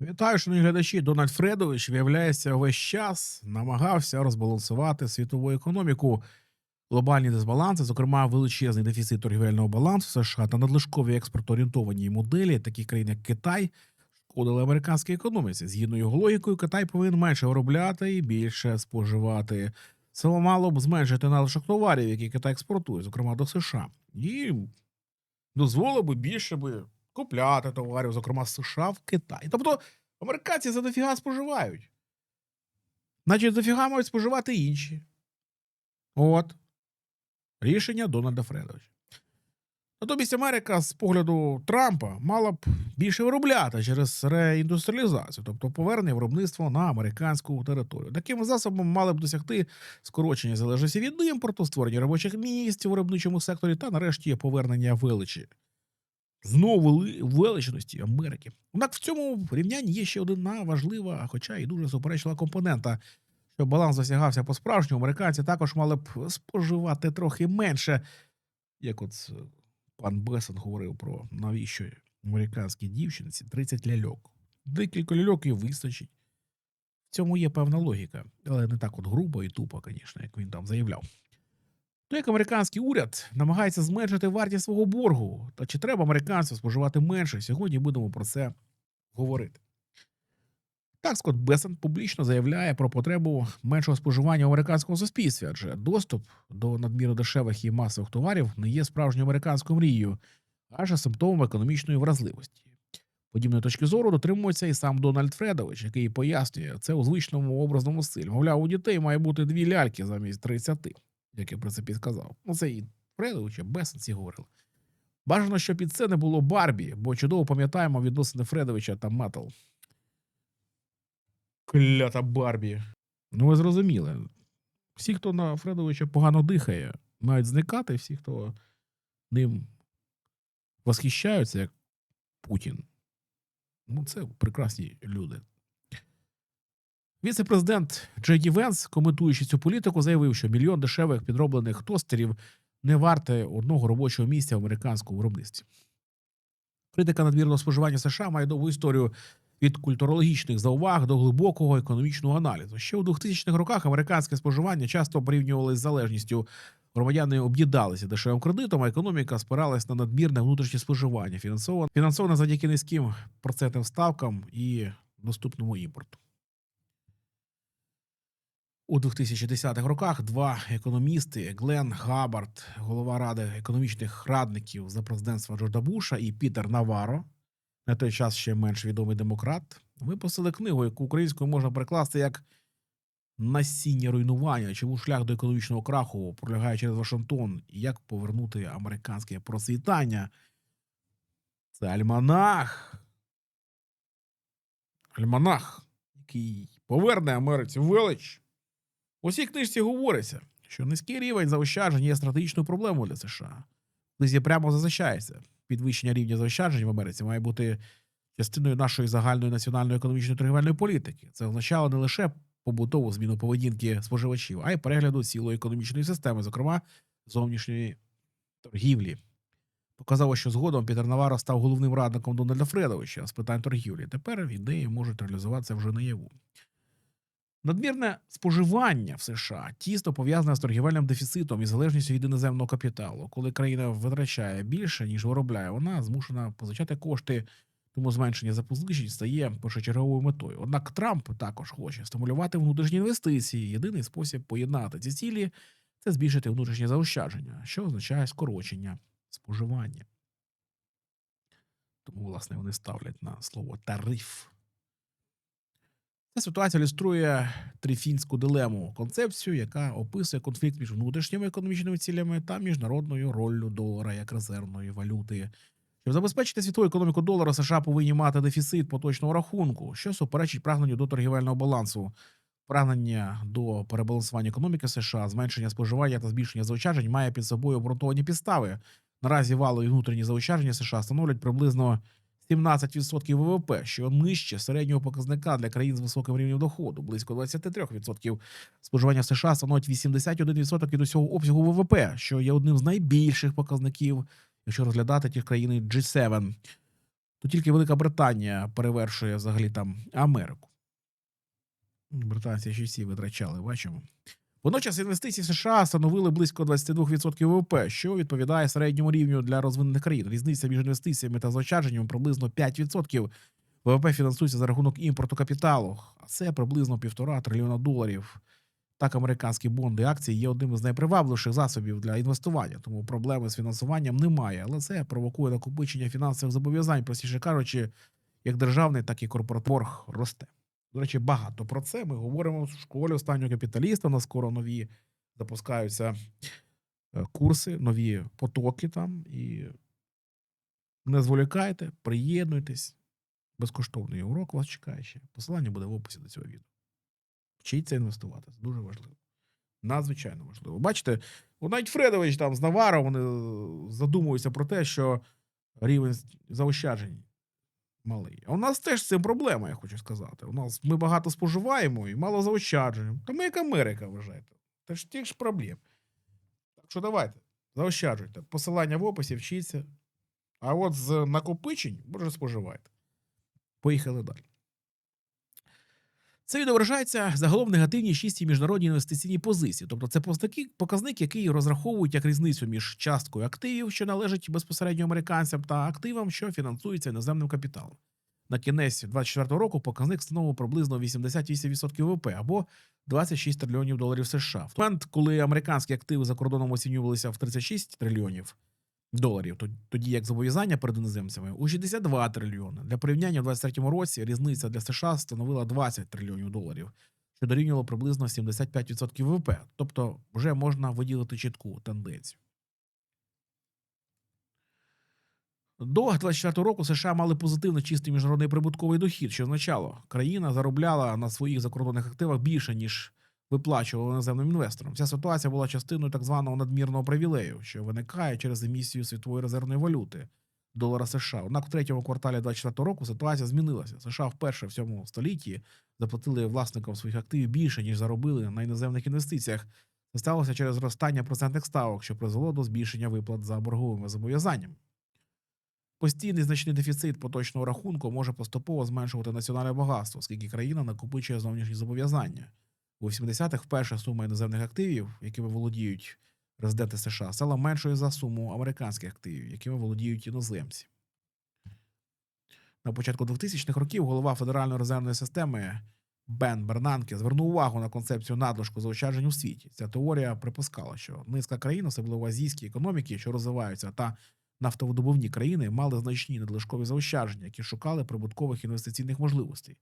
Вітаю, шановні глядачі. Дональд Фредович, виявляється, весь час намагався розбалансувати світову економіку. Глобальні дисбаланси, зокрема, величезний дефіцит торгівельного балансу США та надлишкові експортоорієнтовані моделі, такі країни, як Китай, шкодили американській економіці. Згідно його логікою, Китай повинен менше виробляти і більше споживати. Це мало б зменшити надлишок товарів, які Китай експортує, зокрема до США, і дозволило би більше би купляти товарів, зокрема з США в Китай. Тобто американці за дофіга споживають. Значить, дофіга мають споживати інші. От. Рішення Дональда Фредовича. Натомість Америка з погляду Трампа мала б більше виробляти через реіндустріалізацію, тобто повернення виробництва на американську територію. Таким засобом мали б досягти скорочення залежності від імпорту, створення робочих місць у виробничому секторі та, нарешті, повернення величі. Знову вели- величності Америки. Однак в цьому рівнянні є ще одна важлива, хоча і дуже суперечлива компонента. Щоб баланс досягався по-справжньому, американці також мали б споживати трохи менше. Як от е, пан Бесон говорив про навіщо американській дівчинці 30 ляльок. Декілька ляльок і вистачить. В цьому є певна логіка, але не так от грубо і тупо, звісно, як він там заявляв. То як американський уряд намагається зменшити вартість свого боргу, та чи треба американцям споживати менше? Сьогодні будемо про це говорити. Так, Скотт Бесен публічно заявляє про потребу меншого споживання в американському суспільстві, адже доступ до надмірно дешевих і масових товарів не є справжньою американською мрією, аж симптомом економічної вразливості. Подібної точки зору дотримується і сам Дональд Фредович, який пояснює це у звичному образному стилі. Мовляв, у дітей має бути дві ляльки замість 30, як я в принципі сказав. Ну це і Фредович, і Бесен говорили. Бажано, щоб під це не було Барбі, бо чудово пам'ятаємо відносини Фредовича та Метал. Клята Барбі. Ну, ви зрозуміли. Всі, хто на Фредовича погано дихає, мають зникати, всі, хто ним восхищаються, як Путін. Ну, це прекрасні люди. Віце-президент Джей Ді Венс, коментуючи цю політику, заявив, що мільйон дешевих підроблених тостерів не варте одного робочого місця в американському виробництві. Критика надмірного споживання США має довгу історію від культурологічних зауваг до глибокого економічного аналізу. Ще у 2000-х роках американське споживання часто порівнювали з залежністю. Громадяни об'їдалися дешевим кредитом, а економіка спиралась на надмірне внутрішнє споживання, фінансоване, фінансоване завдяки низьким процентним ставкам і доступному імпорту. У 2010-х роках два економісти Глен Габард, голова ради економічних радників за президентства Джорджа Буша, і Пітер Наваро, на той час ще менш відомий демократ, випустили книгу, яку українською можна перекласти як насіння руйнування, чому шлях до економічного краху пролягає через Вашингтон, і як повернути американське процвітання. Це альманах. Альманах, який поверне Америці велич. У цій книжці говориться, що низький рівень заощаджень є стратегічною проблемою для США. В книзі прямо зазначається, підвищення рівня заощаджень в Америці має бути частиною нашої загальної національної економічної торгівельної політики. Це означало не лише побутову зміну поведінки споживачів, а й перегляду цілої економічної системи, зокрема зовнішньої торгівлі. Показало, що згодом Пітер Наваро став головним радником Дональда Фредовича з питань торгівлі. Тепер ідеї можуть реалізуватися вже наяву. Надмірне споживання в США тісно пов'язане з торгівельним дефіцитом і залежністю від іноземного капіталу. Коли країна витрачає більше, ніж виробляє, вона змушена позичати кошти, тому зменшення запозичень стає першочерговою метою. Однак Трамп також хоче стимулювати внутрішні інвестиції. Єдиний спосіб поєднати ці цілі це збільшити внутрішні заощадження, що означає скорочення споживання. Тому, власне, вони ставлять на слово тариф. Ця ситуація ілюструє трифінську дилему, концепцію, яка описує конфлікт між внутрішніми економічними цілями та міжнародною роллю долара як резервної валюти. Щоб забезпечити світову економіку долара, США повинні мати дефіцит поточного рахунку, що суперечить прагненню до торгівельного балансу. Прагнення до перебалансування економіки США, зменшення споживання та збільшення заощаджень має під собою обґрунтовані підстави. Наразі валові внутрішні заощадження США становлять приблизно 17% ВВП, що нижче середнього показника для країн з високим рівнем доходу, близько 23%. Споживання США становить 81% від усього обсягу ВВП, що є одним з найбільших показників, якщо розглядати ті країни G7. то тільки Велика Британія перевершує взагалі там Америку. Британці ще всі витрачали, бачимо. Водночас інвестиції США становили близько 22% ВВП, що відповідає середньому рівню для розвинених країн. Різниця між інвестиціями та заощадженнями приблизно 5%. ВВП фінансується за рахунок імпорту капіталу, а це приблизно півтора трильйона доларів. Так, американські бонди акції є одним з найпривабливіших засобів для інвестування, тому проблеми з фінансуванням немає. Але це провокує накопичення фінансових зобов'язань, простіше кажучи, як державний, так і корпоративний борг росте. До речі, багато про це ми говоримо в школі останнього капіталіста. У нас скоро нові запускаються е, курси, нові потоки там. І не зволікайте, приєднуйтесь. Безкоштовний урок вас чекає ще. Посилання буде в описі до цього відео. Вчіться інвестувати. Це дуже важливо. Надзвичайно важливо. Бачите, навіть Фредович там з Навара вони е, задумуються про те, що рівень заощаджень малий. А у нас теж з цим проблема, я хочу сказати. У нас ми багато споживаємо і мало заощаджуємо. То ми як Америка, вважаєте. Це ж тих ж проблем. Так що давайте, заощаджуйте. Посилання в описі, вчіться. А от з накопичень, може, споживайте. Поїхали далі. Це відображається загалом в негативній шістій міжнародній інвестиційній позиції. Тобто це показник, який розраховують як різницю між часткою активів, що належать безпосередньо американцям, та активам, що фінансуються іноземним капіталом. На кінець 2024 року показник становив приблизно 88% ВВП або 26 трильйонів доларів США. В момент, коли американські активи за кордоном оцінювалися в 36 трильйонів доларів, тоді як зобов'язання перед іноземцями у 62 трильйони. Для порівняння в 2023 році різниця для США становила 20 трильйонів доларів, що дорівнювало приблизно 75% ВВП. Тобто вже можна виділити чітку тенденцію. До 24 року США мали позитивний чистий міжнародний прибутковий дохід, що означало, країна заробляла на своїх закордонних активах більше, ніж виплачували іноземним інвесторам. Ця ситуація була частиною так званого надмірного привілею, що виникає через емісію світової резервної валюти долара США. Однак в третьому кварталі 2024 року ситуація змінилася. США вперше в цьому столітті заплатили власникам своїх активів більше, ніж заробили на іноземних інвестиціях. Це сталося через зростання процентних ставок, що призвело до збільшення виплат за борговими зобов'язаннями. Постійний значний дефіцит поточного рахунку може поступово зменшувати національне багатство, оскільки країна накопичує зовнішні зобов'язання. У 80-х вперше сума іноземних активів, якими володіють резиденти США, стала меншою за суму американських активів, якими володіють іноземці. На початку 2000-х років голова Федеральної резервної системи Бен Бернанке звернув увагу на концепцію надлишку заощаджень у світі. Ця теорія припускала, що низка країн, особливо азійські економіки, що розвиваються, та нафтовидобувні країни мали значні надлишкові заощадження, які шукали прибуткових інвестиційних можливостей.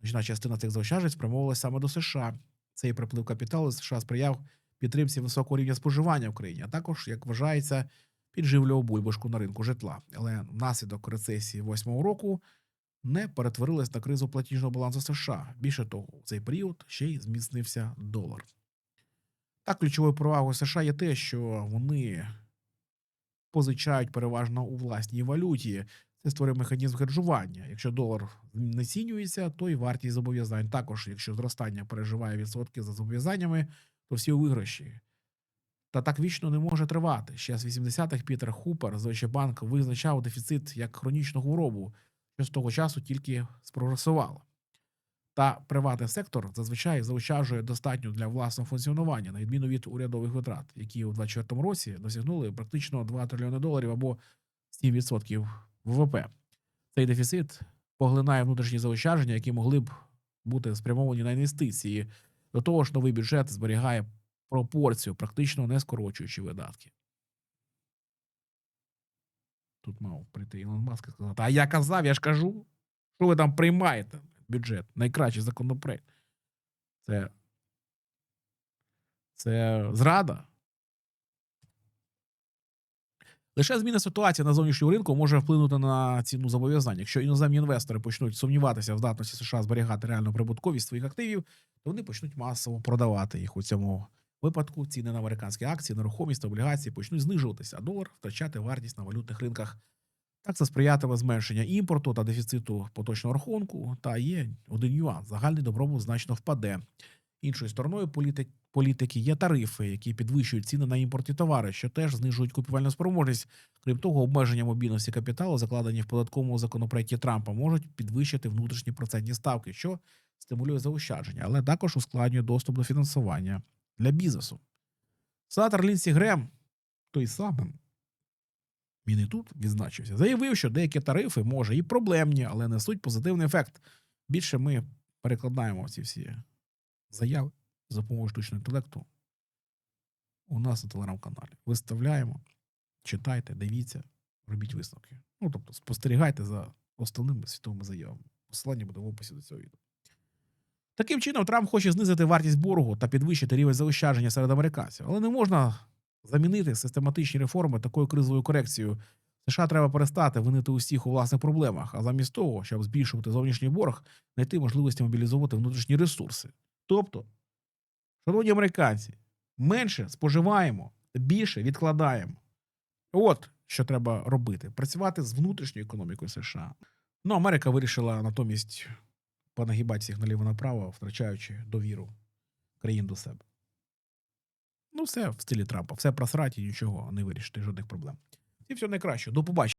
Значна частина цих заощаджень спрямовувалася саме до США. Цей приплив капіталу США сприяв підтримці високого рівня споживання в країні, а також, як вважається, підживлював бульбашку на ринку житла. Але внаслідок рецесії восьмого року не перетворилась на кризу платіжного балансу США. Більше того, у цей період ще й зміцнився долар. Так, ключовою перевагою США є те, що вони позичають переважно у власній валюті. Це створює механізм хеджування. Якщо долар не цінюється, то і вартість зобов'язань. Також, якщо зростання переживає відсотки за зобов'язаннями, то всі у виграші. Та так вічно не може тривати. Ще з 80-х Пітер Хупер з Deutsche Bank визначав дефіцит як хронічну хворобу, що з того часу тільки спрогресувало. Та приватний сектор зазвичай заощаджує достатньо для власного функціонування, на відміну від урядових витрат, які у 2024 році досягнули практично 2 трильйони доларів або 7% ВВП. Цей дефіцит поглинає внутрішні заощадження, які могли б бути спрямовані на інвестиції. До того ж, новий бюджет зберігає пропорцію, практично не скорочуючи видатки. Тут мав прийти Ілон Маск і сказати: А я казав, я ж кажу, що ви там приймаєте бюджет? Найкращий законопроект. Це, це зрада. Лише зміна ситуації на зовнішньому ринку може вплинути на ціну зобов'язань. Якщо іноземні інвестори почнуть сумніватися в здатності США зберігати реальну прибутковість своїх активів, то вони почнуть масово продавати їх у цьому випадку. Ціни на американські акції, нерухомість та облігації почнуть знижуватися, а долар втрачати вартість на валютних ринках. Так це сприятиме зменшення імпорту та дефіциту поточного рахунку. Та є один юан. Загальний добробут значно впаде. Іншою стороною політи- політики є тарифи, які підвищують ціни на імпортні товари, що теж знижують купівельну спроможність. Крім того, обмеження мобільності капіталу, закладені в податковому законопроекті Трампа, можуть підвищити внутрішні процентні ставки, що стимулює заощадження, але також ускладнює доступ до фінансування для бізнесу. Сенатор Лінсі Грем, той самий, він і тут відзначився, заявив, що деякі тарифи, може, і проблемні, але несуть позитивний ефект. Більше ми перекладаємо ці всі заяви за допомогою штучного інтелекту у нас на телеграм-каналі. Виставляємо, читайте, дивіться, робіть висновки. Ну, тобто, спостерігайте за основними світовими заявами. Посилання буде в описі до цього відео. Таким чином, Трамп хоче знизити вартість боргу та підвищити рівень заощадження серед американців, але не можна замінити систематичні реформи такою кризовою корекцією. США треба перестати винити усіх у власних проблемах, а замість того, щоб збільшувати зовнішній борг, знайти можливості мобілізувати внутрішні ресурси. Тобто, шановні американці, менше споживаємо, більше відкладаємо. От що треба робити: працювати з внутрішньою економікою США. Ну, Америка вирішила натомість понагибати всіх наліво направо, втрачаючи довіру країн до себе. Ну, все в стилі Трампа, все просрать і нічого не вирішити, жодних проблем. І все найкраще. До побачення.